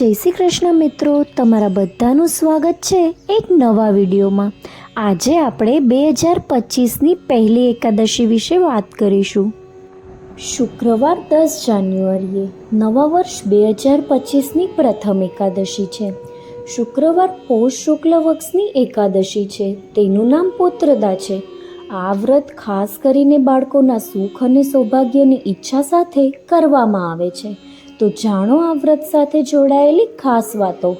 જય શ્રી કૃષ્ણ મિત્રો. તમારા બધાનું સ્વાગત છે એક નવા વિડીયોમાં. આજે આપણે બે હજાર પચીસની પહેલી એકાદશી વિશે વાત કરીશું. શુક્રવાર દસ જાન્યુઆરીએ નવા વર્ષ બે હજાર પચીસની પ્રથમ એકાદશી છે. શુક્રવાર પોષ શુક્લ વક્ષની એકાદશી છે. તેનું નામ પુત્રદા છે. આ વ્રત ખાસ કરીને બાળકોના સુખ અને સૌભાગ્યની ઈચ્છા સાથે કરવામાં આવે છે. તો જાણો આ વ્રત સાથે જોડાયેલી ખાસ વાતો.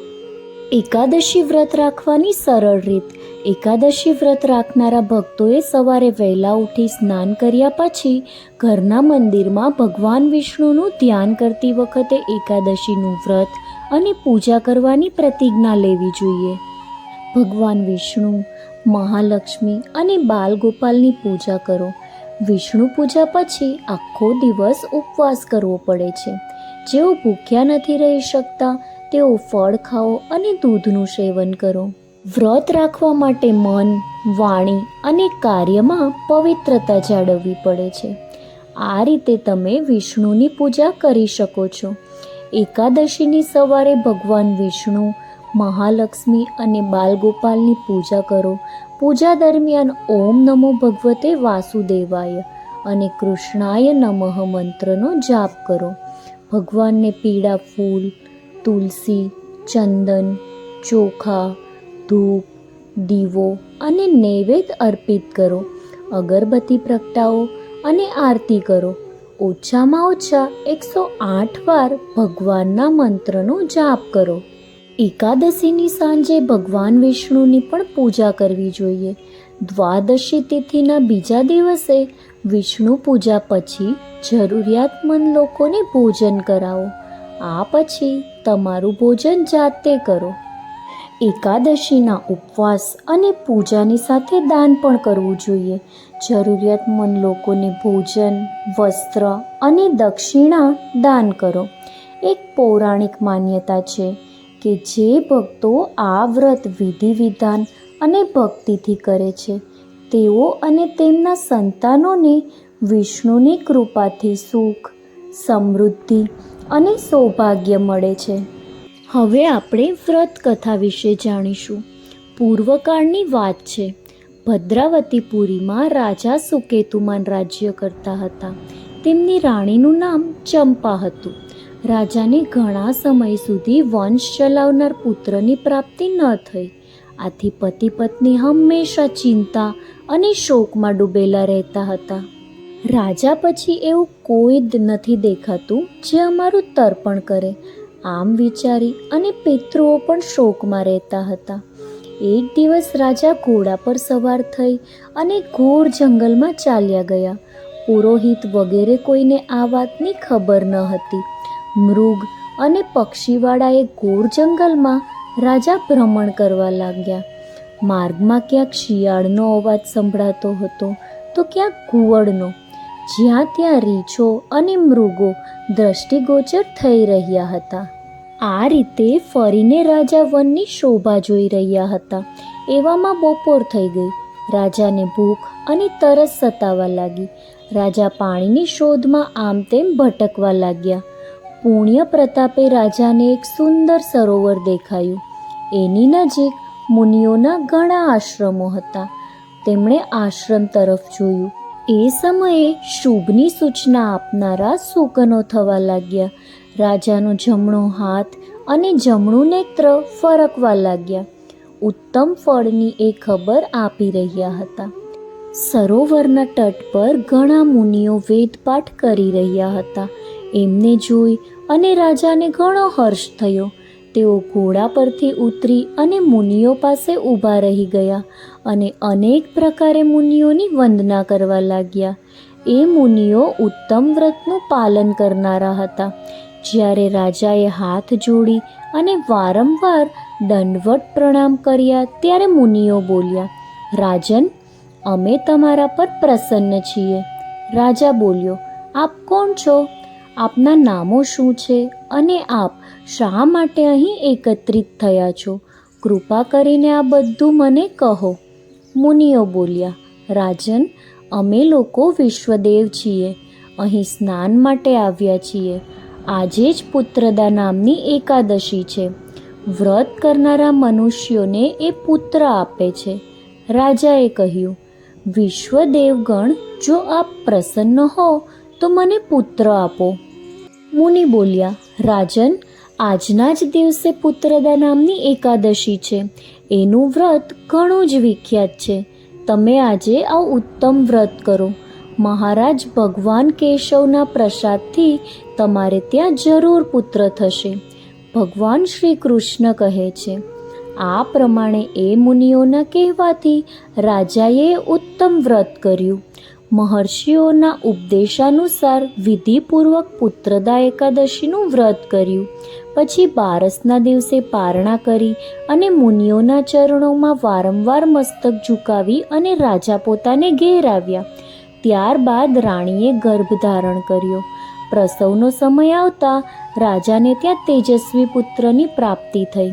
એકાદશી વ્રત રાખવાની સરળ રીત. એકાદશી વ્રત રાખનારા ભક્તોએ સવારે વહેલા ઉઠી સ્નાન કર્યા પછી ઘરના મંદિરમાં ભગવાન વિષ્ણુનું ધ્યાન કરતી વખતે એકાદશીનું વ્રત અને પૂજા કરવાની પ્રતિજ્ઞા લેવી જોઈએ. ભગવાન વિષ્ણુ, મહાલક્ષ્મી અને બાલગોપાલની પૂજા કરો. વિષ્ણુ પૂજા પછી આખો દિવસ ઉપવાસ કરવો પડે છે. જેઓ ભૂખ્યા નથી રહી શકતા, તેઓ ફળ ખાઓ અને દૂધનું સેવન કરો. વ્રત રાખવા માટે મન, વાણી અને કાર્યમાં પવિત્રતા જાળવવી પડે છે. આ રીતે તમે વિષ્ણુની પૂજા કરી શકો છો. એકાદશીની સવારે ભગવાન વિષ્ણુ મહાલક્ષ્મી અને બાલગોપાલની પૂજા કરો. પૂજા દરમિયાન ઓમ નમો ભગવતે વાસુદેવાય અને કૃષ્ણાય નમઃ મંત્રનો જાપ કરો. ભગવાનને પીળા ફૂલ, તુલસી, ચંદન, ચોખા, ધૂપ, દીવો અને નૈવેદ્ય અર્પિત કરો. અગરબત્તી પ્રગટાવો અને આરતી કરો. ઓછામાં ઓછા એકસો આઠ વાર ભગવાનના મંત્રનો જાપ કરો. એકાદશીની સાંજે ભગવાન વિષ્ણુની પણ પૂજા કરવી જોઈએ. દ્વાદશી તિથિના બીજા દિવસે વિષ્ણુ પૂજા પછી જરૂરિયાતમંદ લોકોને ભોજન કરાવો. આ પછી તમારું ભોજન જાતે કરો. એકાદશીના ઉપવાસ અને પૂજાની સાથે દાન પણ કરવું જોઈએ. જરૂરિયાતમંદ લોકોને ભોજન, વસ્ત્ર અને દક્ષિણા દાન કરો. એક પૌરાણિક માન્યતા છે. કે જે ભક્તો આ વ્રત વિધિ વિધાન અને ભક્તિથી કરે છે, તેઓ અને તેમના સંતાનોને વિષ્ણુની કૃપાથી સુખ, સમૃદ્ધિ અને સૌભાગ્ય મળે છે. હવે આપણે વ્રત કથા વિશે જાણીશું. પૂર્વકાળની વાત છે. ભદ્રાવતીપુરીમાં રાજા સુકેતુમાન રાજ્ય કરતા હતા. તેમની રાણીનું નામ ચંપા હતું. રાજાને ઘણા સમય સુધી વંશ ચલાવનાર પુત્રની પ્રાપ્તિ ન થઈ. આથી પતિ પત્ની હંમેશા ચિંતા અને શોકમાં ડૂબેલા રહેતા હતા. રાજા પછી એવું કોઈ જ નથી દેખાતું જે અમારું તર્પણ કરે, આમ વિચારી અને પિતૃઓ પણ શોકમાં રહેતા હતા. એક દિવસ રાજા ઘોડા પર સવાર થઈ અને ઘોર જંગલમાં ચાલ્યા ગયા. પુરોહિત વગેરે કોઈને આ વાતની ખબર ન હતી. મૃગ અને પક્ષીવાળાએ ઘોર જંગલમાં રાજા ભ્રમણ કરવા લાગ્યા. માર્ગમાં ક્યાંક શિયાળનો અવાજ સંભળાતો હતો તો ક્યાંક ઘુવડનો જ્યાં ત્યાં રીંછો અને મૃગો દ્રષ્ટિગોચર થઈ રહ્યા હતા. આ રીતે ફરીને રાજા વનની શોભા જોઈ રહ્યા હતા. એવામાં બપોર થઈ ગઈ. રાજાને ભૂખ અને તરસ સતાવા લાગી. રાજા પાણીની શોધમાં આમ તેમ ભટકવા લાગ્યા. પુણ્ય પ્રતાપે રાજાને એક સુંદર સરોવર દેખાયું. એની નજીક મુનિઓના ઘણા આશ્રમો હતા. તેમણે આશ્રમ તરફ જોયું. એ સમયે શુભની સૂચના આપનારા સુકનો થવા લાગ્યા. રાજાનો જમણો હાથ અને જમણું નેત્ર ફરકવા લાગ્યા. ઉત્તમ ફળની એ ખબર આપી રહ્યા હતા. સરોવરના તટ પર ઘણા મુનિઓ વેદપાઠ કરી રહ્યા હતા. એમને જોઈ અને રાજાને ઘણો હર્ષ થયો. તેઓ ઘોડા પરથી ઉતરી અને મુનિઓ પાસે ઊભા રહી ગયા અને અનેક પ્રકારે મુનિઓની વંદના કરવા લાગ્યા. એ મુનિઓ ઉત્તમ વ્રતનું પાલન કરનારા હતા. જ્યારે રાજાએ હાથ જોડી અને વારંવાર દંડવટ પ્રણામ કર્યા ત્યારે મુનિઓ બોલ્યા, રાજન, અમે તમારા પર પ્રસન્ન છીએ. રાજા બોલ્યો, આપ કોણ છો? આપના નામો શું છે અને આપ શા માટે અહીં એકત્રિત થયા છો? કૃપા કરીને આ બધું મને કહો. મુનિઓ બોલ્યા, રાજન, અમે લોકો વિશ્વદેવ છીએ. અહીં સ્નાન માટે આવ્યા છીએ. આજે જ પુત્રદા નામની એકાદશી છે. વ્રત કરનારા મનુષ્યોને એ પુત્ર આપે છે. રાજાએ કહ્યું, વિશ્વદેવગણ, જો આપ પ્રસન્ન હો, તો મને પુત્ર આપો. મુનિ બોલ્યા, રાજન, આજના જ દિવસે પુત્રદા નામની એકાદશી છે. એનું વ્રત ઘણું જ વિખ્યાત છે. તમે આજે આ ઉત્તમ વ્રત કરો. મહારાજ ભગવાન કેશવના પ્રસાદથી તમારે ત્યાં જરૂર પુત્ર થશે. ભગવાન શ્રી કૃષ્ણ કહે છે, આ પ્રમાણે એ મુનિઓના કહેવાથી રાજાએ ઉત્તમ વ્રત કર્યું. મહર્ષિઓના ઉપદેશાનુસાર વિધિપૂર્વક પુત્રદા એકાદશીનું વ્રત કર્યું. પછી બારસના દિવસે પારણા કરી અને મુનિઓના ચરણોમાં વારંવાર મસ્તક ઝુકાવી અને રાજા પોતાને ઘેર આવ્યા. ત્યારબાદ રાણીએ ગર્ભ ધારણ કર્યો. પ્રસવનો સમય આવતા રાજાને ત્યાં તેજસ્વી પુત્રની પ્રાપ્તિ થઈ.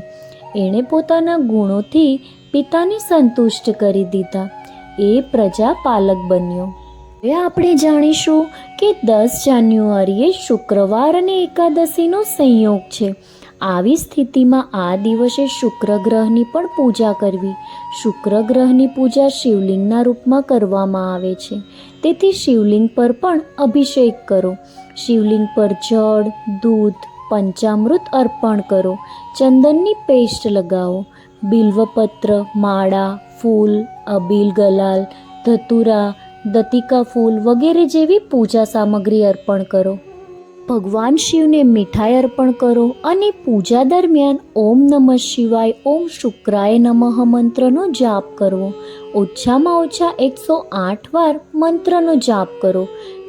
એણે પોતાના ગુણોથી પિતાને સંતુષ્ટ કરી દીધા. એ પ્રજા પાલક બન્યો. હવે આપણે જાણીશું કે દસ જાન્યુઆરીએ શુક્રવાર અને એકાદશીનો સંયોગ છે. આવી સ્થિતિમાં આ દિવસે શુક્ર ગ્રહની પણ પૂજા કરવી. શુક્ર ગ્રહની પૂજા શિવલિંગના રૂપમાં કરવામાં આવે છે. તેથી શિવલિંગ પર પણ અભિષેક કરો. શિવલિંગ પર જળ, દૂધ, પંચામૃત અર્પણ કરો. ચંદનની પેસ્ટ લગાવો. બિલ્વપત્ર, માળા, ફૂલ, અબીલ, ગલાલ, ધતુરા દતિકા ફૂલ વગેરે જેવી પૂજા સામગ્રી અર્પણ કરો. ભગવાન શિવને મીઠાઈ અર્પણ કરો અને પૂજા દરમિયાન ઓમ નમઃ શિવાય ઓમ શુક્રાય નમઃ મંત્રનો જાપ કરવો. ઓછામાં ઓછા એકસો આઠ વાર મંત્રનો જાપ કરો.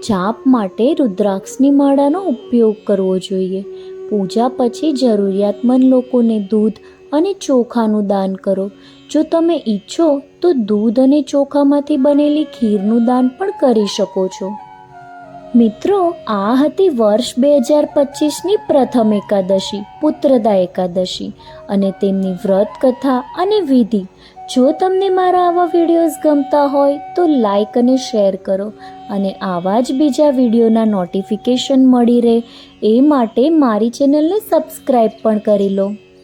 જાપ માટે રુદ્રાક્ષની માળાનો ઉપયોગ કરવો જોઈએ. પૂજા પછી જરૂરિયાતમંદ લોકોને દૂધ અને ચોખાનું દાન કરો. જો તમે ઈચ્છો તો દૂધ અને ચોખામાંથી બનેલી ખીરનું દાન પણ કરી શકો છો. મિત્રો, આ હતી વર્ષ બે હજાર પચીસની પ્રથમ એકાદશી, પુત્રદા એકાદશી અને તેમની વ્રત કથા અને વિધિ. જો તમને મારા આવા વિડીયોઝ ગમતા હોય તો લાઈક અને શેર કરો અને આવા જ બીજા વિડીયોના નોટિફિકેશન મળી રહે એ માટે મારી ચેનલને સબસ્ક્રાઈબ પણ કરી લો.